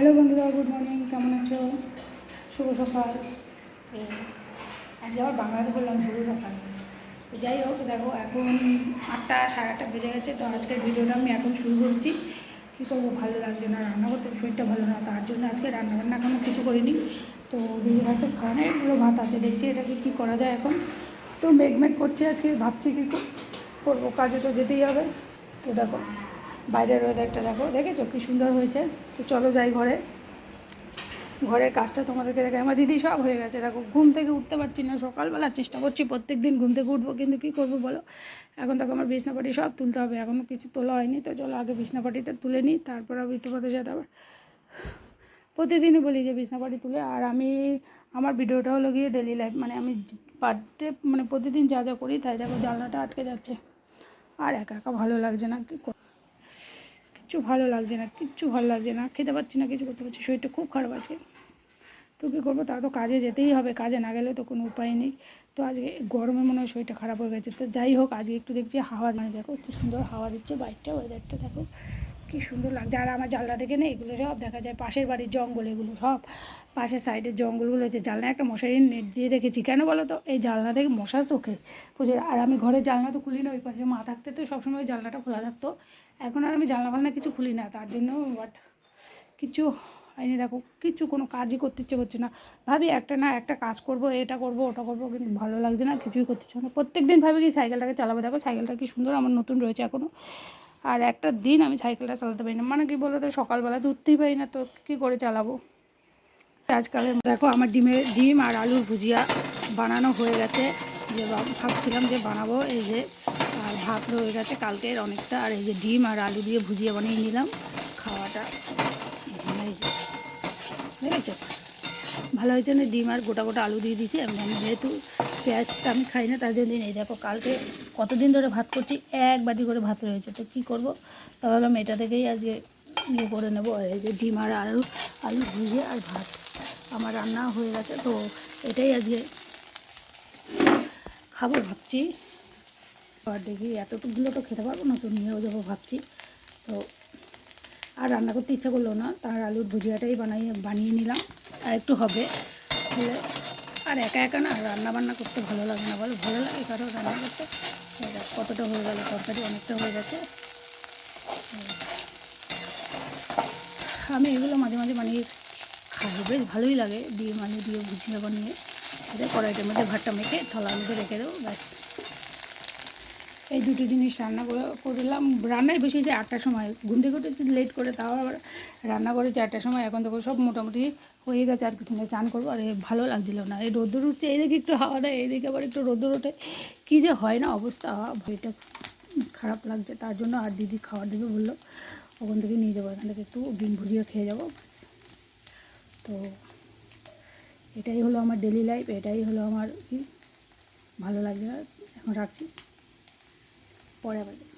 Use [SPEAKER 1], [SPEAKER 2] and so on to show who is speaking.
[SPEAKER 1] Hello বন্ধুরা, good morning, কেমন আছো? শুভ সকাল। আজকে আবার বাংলাতে বললাম, শুভ সকাল। তো যাই হোক, দেখো, এখন আটটা, সাড়ে আটটা বেজে গেছে, তো আজকের ভিডিওটা আমি এখন শুরু করছি। কী করব, ভালো লাগছে না, রান্না করতে শরীরটা ভালো না, তার জন্য আজকে রান্না বান্না এখনও কিছু করিনি। তো দিদির কাছে খাওয়ানো এগুলো ভাত আছে, দেখছি এটাকে কী করা যায় এখন। তো মেঘ মেঘ করছি আজকে, ভাবছি কী করব, কাজে তো যেতেই হবে। তো দেখো বাইরের ওয়েদারটা দেখো। দেখেছ? কী সুন্দর হয়েছে? তো চলো যাই ঘরে। ঘরের কাজটা তোমাদেরকে দেখে আমার দিদি সব হয়ে গেছে। দেখো, ঘুম থেকে উঠতে পারছি না। সকালবেলা চেষ্টা করছি প্রত্যেক দিন ঘুম থেকে উঠবো, কিন্তু কী করব বলো? এখন দেখো, আমার বিছনাপাটি সব তুলতে হবে। এখনও কিছু তোলা হয়নি, তো চলো আগে বিছনাপাটিটা তুলে নিই, তারপর আমি তোমাদের সাথে আবার প্রতিদিনই বলি যে বিছনাপাটি তুলে। আর আমি, আমার ভিডিওটা হলো গিয়ে ডেলি লাইফ মানে আমি পার ডে মানে প্রতিদিন যা যা করি, তাই দেখো, জানলাটা আটকে যাচ্ছে। আর একা একা ভালো লাগছে না, কী কিচ্ছু ভালো লাগছে না, কিচ্ছু ভালো লাগছে না, খেতে পাচ্ছি না, কিছু করতে পারছি শরীরটা খুব খারাপ আছে। তো কী করব? তা তো কাজে যেতেই হবে, কাজে না গেলে তো কোনো উপায় নেই। তো আজকে গরমে মনে হয় শরীরটা খারাপ হয়ে গেছে। তো যাই হোক, আজকে একটু দেখছি হাওয়া মানে দেখো, কি সুন্দর হাওয়া দিচ্ছে বাইকটা ওয়েদারটা দেখো। কি সুন্দর লাগছে আর আমার জানলা থেকে না এগুলো সব দেখা যায় পাশের বাড়ির জঙ্গল, এগুলো সব পাশের সাইডের জঙ্গলগুলো হচ্ছে জানলায় একটা মশারির নেট দিয়ে রেখেছি। কেন বলো তো? এই জানলা থেকে মশা তোকে প্রচুর আর আমি ঘরের জানলা তো খুলি না ওই পাশে মা থাকতে তো সবসময় জানলাটা খোলা থাকতো। এখন আর আমি জানলা ফালনা কিছু খুলি না, তার জন্য বাট কিছু হয়নি দেখো, কিছু কোনো কাজই করতে ইচ্ছে করছে না। ভাবি একটা না একটা কাজ করব, এটা করব, ওটা করব, কিন্তু ভালো লাগছে না কিছুই করতে ইচ্ছে না। প্রত্যেক দিন ভাবি কি সাইকেলটাকে চালাবো, দেখো সাইকেলটা কি সুন্দর, আমার নতুন রয়েছে এখনও আর একটা দিন আমি সাইকেলটা চালাতে পারি না। মানে কি বলো তো সকালবেলা তো উঠতেই পারি না, তো কী করে চালাবো? আজকালের দেখো, আমার ডিমের ডিম আর আলুর ভুজিয়া বানানো হয়ে গেছে। যে ভাবছিলাম যে বানাবো, এই যে, আর ভাত রয়ে গেছে কালকের অনেকটা। আর এই যে ডিম আর আলু দিয়ে ভুজিয়া বানিয়ে নিলাম খাওয়াটা। ভালো হয়েছে না? ডিম আর গোটা গোটা আলু দিয়ে দিয়েছি আমি যেহেতু পেঁয়াজটা আমি খাই না, তার জন্য এই দেখো, কালকে কতদিন ধরে ভাত করছি, এক বাটি করে ভাত রয়েছে। তো কী করব? তা ভাবলাম এটা থেকেই আজকে ইয়ে করে নেব। এই যে ডিম আর আলু আলু ভুজিয়ে আর ভাত। আমার রান্না হয়ে গেছে, তো এটাই আজকে খাব ভাবছি। আর দেখি এতটুকুগুলো তো খেতে পারব না, তো নিয়েও যাব ভাবছি। তো আর রান্না করতে ইচ্ছা করল না, তার আলুর ভুজিয়াটাই বানাই, বানিয়ে নিলাম। আর একটু হবে আর একা একা না রান্না বান্না করতে ভালো লাগে না বলো? ভালো লাগে কারও রান্না করতে? কতটা হয়ে গেল তরকারি, অনেকটা হয়ে গেছে। আমি এগুলো মাঝে মাঝে বানিয়ে খাই। বেশ ভালোই লাগে দিয়ে মানে দিয়ে ভুজিয়া বানিয়ে। কড়াইটার মধ্যে ভাতটা মেখে থালার মধ্যে রেখে দেবো, ব্যাস। এই দুটো জিনিস রান্না করে করলাম। রান্নায় বেশি যে আটটার সময়। ঘুম থেকে লেট করে তাও আবার রান্না করে চারটার সময়। এখন দেখো সব মোটামুটি হয়ে গেছে, আর কিছু না চান করব। আর ভালো লাগছিল না। এই রোদ্দুর উঠছে এইদিকে একটু হাওয়া দেয় এইদিকে আবার একটু রোদ্দুর ওঠে। কী যে হয় না অবস্থা। ভয়টা খারাপ লাগছে, তার জন্য আর দিদি খাবার দেবে বলল, ওখান থেকে নিয়ে যাব, এখান থেকে একটু ডিম ভুজিয়ে খেয়ে যাব। তো এটাই হলো আমার ডেলি লাইফ এটাই হলো আমার কি? ভালো লাগছে এখন রাখছি। পরে আবার